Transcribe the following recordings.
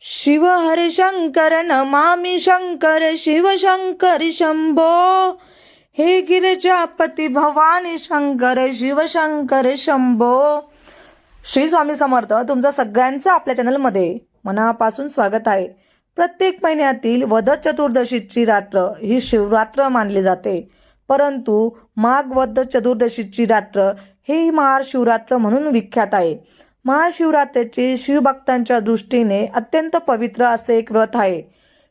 शिव हर शंकर नमामि शंकर शिव शंकर शंभो। हे गिरजापती भवानी शंकर शिव शंकर शंभो। श्री स्वामी समर्थ तुमचं सगळ्यांचं आपल्या चॅनलमध्ये मनापासून स्वागत आहे. प्रत्येक महिन्यातील वध चतुर्दशीची रात्र ही शिवरात्र मानली जाते. परंतु माघ वध चतुर्दशीची रात्र ही महाशिवरात्र म्हणून विख्यात आहे. महाशिवरात्रीचे शिवभक्तांच्या दृष्टीने अत्यंत पवित्र असे एक व्रत आहे.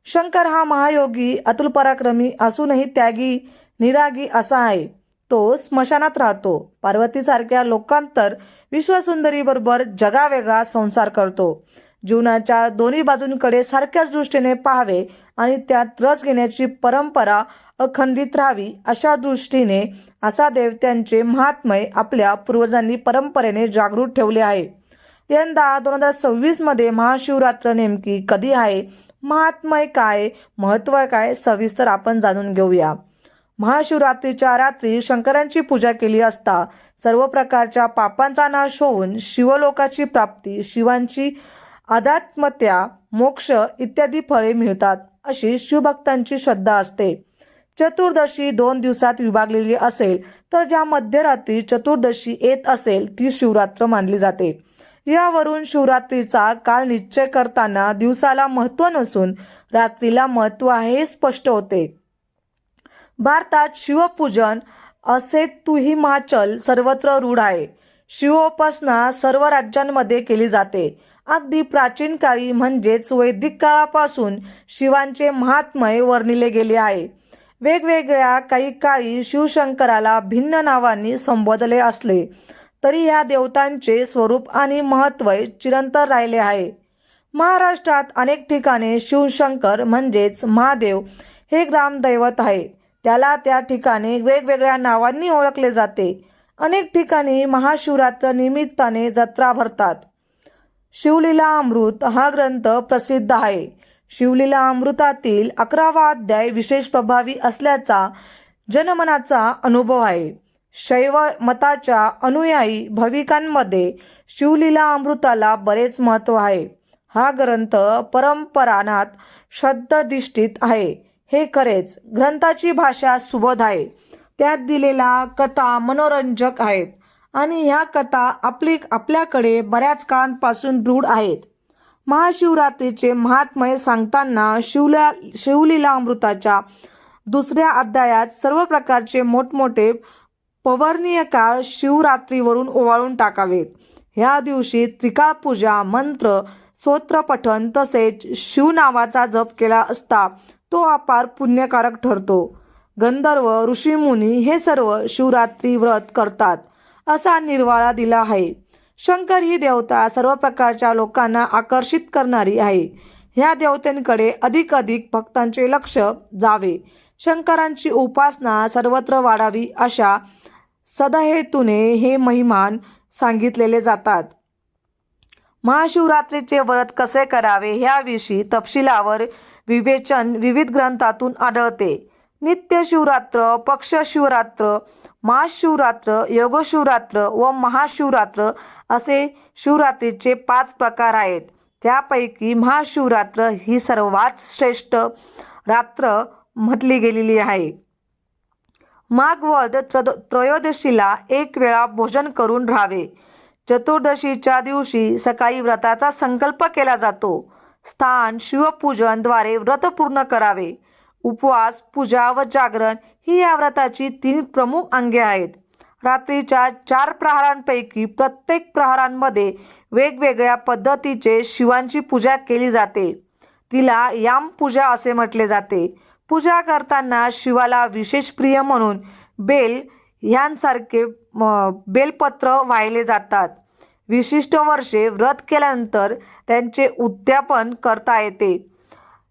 शंकर हा महायोगी अतुल पराक्रमी असूनही त्यागी निरागी असा आहे. तो स्मशानात राहतो. पार्वतीसारख्या लोकांतर विश्वसुंदरीबरोबर जगावेगळा संसार करतो. जीवनाच्या दोन्ही बाजूंकडे सारख्याच दृष्टीने पाहावे आणि त्यात रस घेण्याची परंपरा अखंडित राहावी अशा दृष्टीने असा देवत्यांचे महात्मय आपल्या पूर्वजांनी परंपरेने जागृत ठेवले आहे. यंदा दोन हजार सव्वीसमध्ये महाशिवरात्र नेमकी कधी आहे? महात्मय काय? महत्त्व काय? सविस्तर आपण जाणून घेऊया. महाशिवरात्रीच्या रात्री शंकरांची पूजा केली असता सर्व प्रकारच्या पापांचा नाश होऊन शिवलोकाची प्राप्ती शिवांची अध्यात्मत्या मोक्ष इत्यादी फळे मिळतात अशी शिवभक्तांची श्रद्धा असते. चतुर्दशी दोन दिवसात विभागलेली असेल तर ज्या मध्यरात्री चतुर्दशी येत असेल ती शिवरात्र मानली जाते. यावरून शिवरात्रीचा काल निश्चय करताना दिवसाला महत्त्व नसून रात्रीला महत्त्व आहे हे स्पष्ट होते. भारतात शिवपूजन असे तुही माचल सर्वत्र रूढ आहे. शिवोपासना सर्व राज्यांमध्ये केली जाते. अगदी प्राचीन काळी म्हणजेच वैदिक काळापासून शिवांचे महात्मय वर्णिले गेले आहे. वेगवेगळ्या काही काळी शिवशंकराला भिन्न नावांनी संबोधले असले. तरी ह्या देवतांचे स्वरूप आणि महत्त्व चिरंतर राहिले आहे. महाराष्ट्रात अनेक ठिकाणी शिवशंकर म्हणजेच महादेव हे ग्रामदैवत आहे. त्याला त्या ठिकाणी वेगवेगळ्या नावांनी ओळखले जाते. अनेक ठिकाणी महाशिवरात्र निमित्ताने जत्रा भरतात. शिवलीला अमृत हा ग्रंथ प्रसिद्ध आहे. शिवलीला अमृतातील अकरावा अध्याय विशेष प्रभावी असल्याचा जनमनाचा अनुभव आहे. शैव मताच्या अनुयायी भविकांमध्ये शिवलीला अमृताला बरेच महत्त्व आहे. हा ग्रंथ परंपरानात श्रद्धधिष्ठित आहे. हे खरेच ग्रंथाची भाषा सुबोध आहे. त्यात दिलेल्या कथा मनोरंजक आहेत आणि ह्या कथा आपली आपल्याकडे बऱ्याच काळांपासून दृढ आहेत. महाशिवरात्रीचे महात्मय सांगताना शिवल्या शिवलीला अमृताच्या दुसऱ्या अध्यायात सर्व प्रकारचे मोठमोठे पवर्णीय काळ शिवरात्रीवरून ओवाळून टाकावेत. ह्या दिवशी त्रिकाळ पूजा मंत्र स्तोत्रपठण तसेच शिव नावाचा जप केला असता तो अपार पुण्यकारक ठरतो. गंधर्व ऋषीमुनी हे सर्व शिवरात्री व्रत करतात असा निर्वाळा दिला आहे. शंकर ही देवता सर्व प्रकारच्या लोकांना आकर्षित करणारी आहे. ह्या देवतेंकडे अधिक अधिक भक्तांचे लक्ष जावे. शंकरांची उपासना सर्वत्र वाढावी अशा सदहेतूने हे महिमान सांगितलेले जातात. महाशिवरात्रीचे व्रत कसे करावे ह्याविषयी तपशिलावर विवेचन विविध ग्रंथातून आढळते. नित्य शिवरात्र पक्ष शिवरात्र महाशिवरात्र योगशिवरात्र व महाशिवरात्र असे शिवरात्रीचे पाच प्रकार आहेत. त्यापैकी महाशिवरात्र ही सर्वात श्रेष्ठ रात्र म्हटली गेलेली आहे. माघवद त्रद त्रयोदशीला एक वेळा भोजन करून राहावे. चतुर्दशीच्या दिवशी सकाळी व्रताचा संकल्प केला जातो. स्थान शिवपूजनद्वारे व्रत पूर्ण करावे. उपवास पूजा व जागरण ही या व्रताची तीन प्रमुख अंगे आहेत. रात्रीच्या चार प्रहारांपैकी प्रत्येक प्रहारांमध्ये वेगवेगळ्या पद्धतीचे शिवांची पूजा केली जाते. तिला याम पूजा असे म्हटले जाते. पूजा करताना शिवाला विशेष प्रिय म्हणून बेल ह्यांसारखे बेलपत्र वाहिले जातात. विशिष्ट वर्षे व्रत केल्यानंतर त्यांचे उद्यापन करता येते.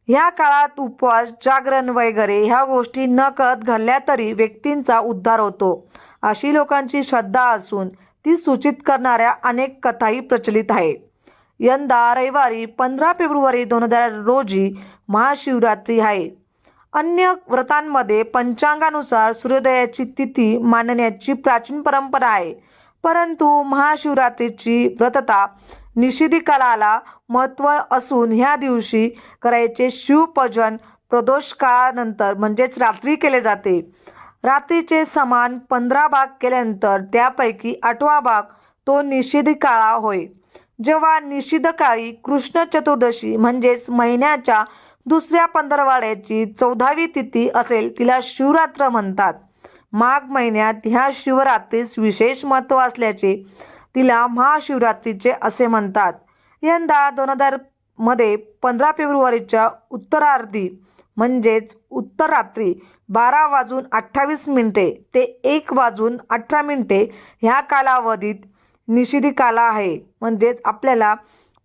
ह्या काळात उपवास जागरण वगैरे ह्या गोष्टी न कळत घडल्या तरी व्यक्तींचा उद्धार होतो. अशी लोकांची श्रद्धा असून ती सूचित करणाऱ्या अनेक कथाही प्रचलित आहे. यंदा रविवारी पंधरा फेब्रुवारी दोन हजार रोजी महाशिवरात्री आहे. अन्य व्रतांमध्ये पंचांगानुसार सूर्योदयाची तिथी मानण्याची प्राचीन परंपरा आहे. परंतु महाशिवरात्रीची व्रतता निषिधी कालाला महत्त्व असून ह्या दिवशी करायचे शिवपूजन प्रदोष काळानंतर म्हणजेच रात्री केले जाते. रात्रीचे समान पंधरा भाग केल्यानंतर त्यापैकी आठवा भाग तो निषिद्ध काळा होय. जेव्हा निषिद्ध काळी कृष्ण चतुर्दशी म्हणजेच महिन्याच्या दुसऱ्या पंधरवाड्याची चौदावी तिथी असेल तिला शिवरात्र म्हणतात. माघ महिन्यात ह्या शिवरात्रीस विशेष महत्त्व असल्याचे तिला महाशिवरात्रीचे असे म्हणतात. यंदा दोन हजारमध्ये पंधरा फेब्रुवारीच्या उत्तरार्धी म्हणजेच उत्तरात्री बारा वाजून अठ्ठावीस मिनिटे ते एक वाजून अठरा मिनिटे ह्या कालावधीत निषिधी काला आहे. म्हणजेच आपल्याला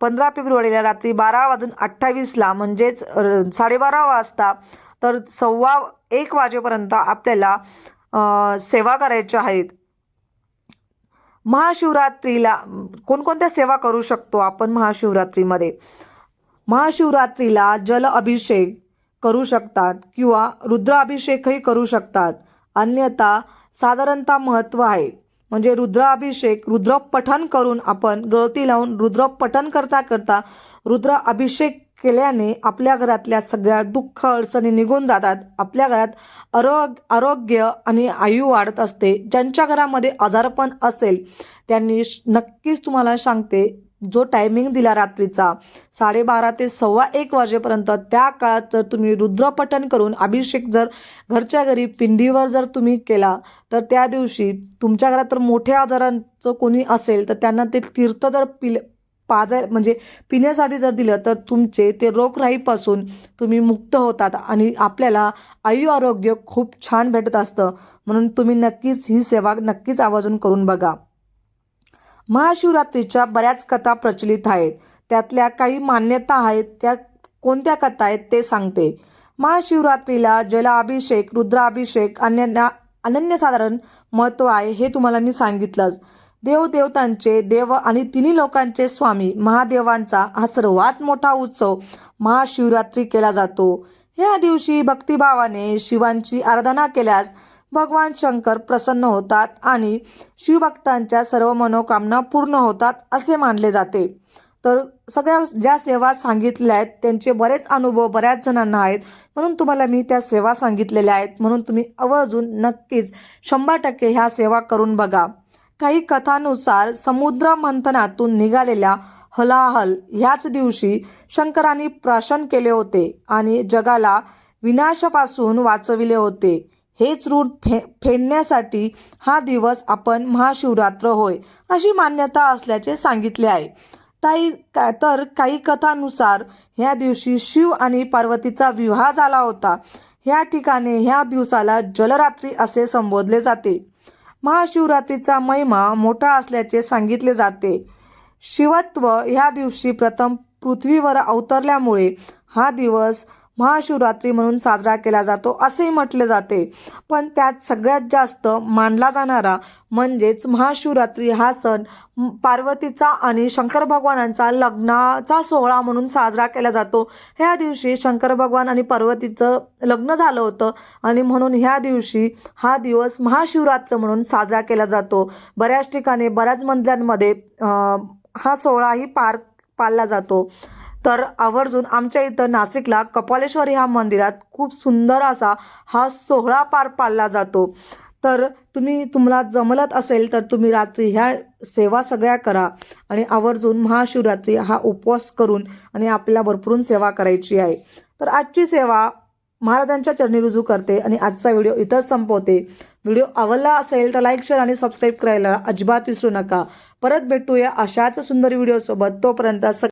पंधरा फेब्रुवारीला रात्री बारा वाजून अठ्ठावीसला म्हणजेच साडेबारा वाजता तर सव्वा एक वाजेपर्यंत आपल्याला सेवा करायच्या आहेत. महाशिवरात्रीला कोणकोणत्या सेवा करू शकतो आपण महाशिवरात्रीमध्ये? महाशिवरात्रीला जल अभिषेक करू शकतात किंवा रुद्र अभिषेकही करू शकतात. अन्यथा साधारणतः महत्त्व आहे. म्हणजे रुद्राभिषेक रुद्र पठण करून आपण गळती लावून रुद्र पठन करता करता रुद्र अभिषेक केल्याने आपल्या घरातल्या सगळ्या दुःख अडचणी निघून जातात. आपल्या घरात आरोग्य आरोग्य आणि आयु वाढत असते. ज्यांच्या घरामध्ये आजारपण असेल त्यांनी श- नक्कीच तुम्हाला सांगते जो टायमिंग दिला रात्रीचा साडेबारा ते सव्वा एक वाजेपर्यंत त्या काळात जर तुम्ही रुद्रपठण करून अभिषेक जर घरच्या घरी पिंडीवर जर तुम्ही केला तर त्या दिवशी तुमच्या घरात तर मोठ्या आजारांचं कोणी असेल तर त्यांना ते तीर्थ जर पिल पाजाय म्हणजे पिण्यासाठी जर दिलं तर तुमचे ते रोगराईपासून तुम्ही मुक्त होतात आणि आपल्याला आयु आरोग्य खूप छान भेटत असतं. म्हणून तुम्ही नक्कीच ही सेवा नक्कीच आवर्जून करून बघा. महाशिवरात्रीच्या बऱ्याच कथा प्रचलित आहेत. त्यातल्या काही मान्यता आहेत त्या कोणत्या कथा आहेत ते सांगते. महाशिवरात्रीला जलाभिषेक रुद्राभिषेक अन्य अनन्यसाधारण महत्त्व आहे हे तुम्हाला मी सांगितलंच. देवदेवतांचे देव आणि तिन्ही लोकांचे स्वामी महादेवांचा हा सर्वात मोठा उत्सव महाशिवरात्री केला जातो. ह्या दिवशी भक्तिभावाने शिवांची आराधना केल्यास भगवान शंकर प्रसन्न होतात आणि शिवभक्तांच्या सर्व मनोकामना पूर्ण होतात असे मानले जाते. तर सगळ्या ज्या सेवा सांगितल्या आहेत त्यांचे बरेच अनुभव बऱ्याच जणांना आहेत. म्हणून तुम्हाला मी त्या सेवा सांगितलेल्या आहेत. म्हणून तुम्ही आवर्जून नक्कीच शंभर टक्के ह्या सेवा करून बघा. काही कथानुसार समुद्र मंथनातून निघालेल्या हलाहल ह्याच दिवशी शंकरांनी प्राशन केले होते आणि जगाला विनाशापासून वाचविले होते. हेच ऋण फे फेडण्यासाठी हा दिवस आपण महाशिवरात्र होय अशी मान्यता असल्याचे सांगितले आहे. ताई का तर काही कथानुसार ह्या दिवशी शिव आणि पार्वतीचा विवाह झाला होता. ह्या ठिकाणी ह्या दिवसाला जलरात्री असे संबोधले जाते. महाशिवरात्रीचा महिमा मोठा असल्याचे सांगितले जाते. शिवत्व ह्या दिवशी प्रथम पृथ्वीवर अवतरल्यामुळे हा दिवस महाशिवरात्री म्हणून साजरा केला जातो असेही म्हटले जाते. पण त्यात सगळ्यात जास्त मानला जाणारा म्हणजेच महाशिवरात्री हा सण पार्वतीचा आणि शंकर भगवानांचा लग्नाचा सोहळा म्हणून साजरा केला जातो. ह्या दिवशी शंकर भगवान आणि पार्वतीचं लग्न झालं होतं आणि म्हणून ह्या दिवशी हा दिवस महाशिवरात्र म्हणून साजरा केला जातो. बऱ्याच ठिकाणी बऱ्याच मंदिरांमध्ये हा सोहळाही पार पाळला जातो. तर आवर्जून आमच्या इथं नाशिकला कपालेश्वरी ह्या मंदिरात खूप सुंदर असा हा सोहळा पार पाळला जातो. तर तुम्ही तुम्हाला जमलत असेल तर तुम्ही रात्री ह्या सेवा सगळ्या करा आणि आवर्जून महाशिवरात्री हा उपवास करून आणि आपल्याला भरपूरून सेवा करायची आहे. तर आजची सेवा महाराजांच्या चरणी रुजू करते आणि आजचा व्हिडिओ इथंच संपवते. व्हिडिओ आवडला असेल तर लाईक शेअर आणि सबस्क्राईब करायला अजिबात विसरू नका. परत भेटूया अशाच सुंदर व्हिडिओसोबत. तोपर्यंत सग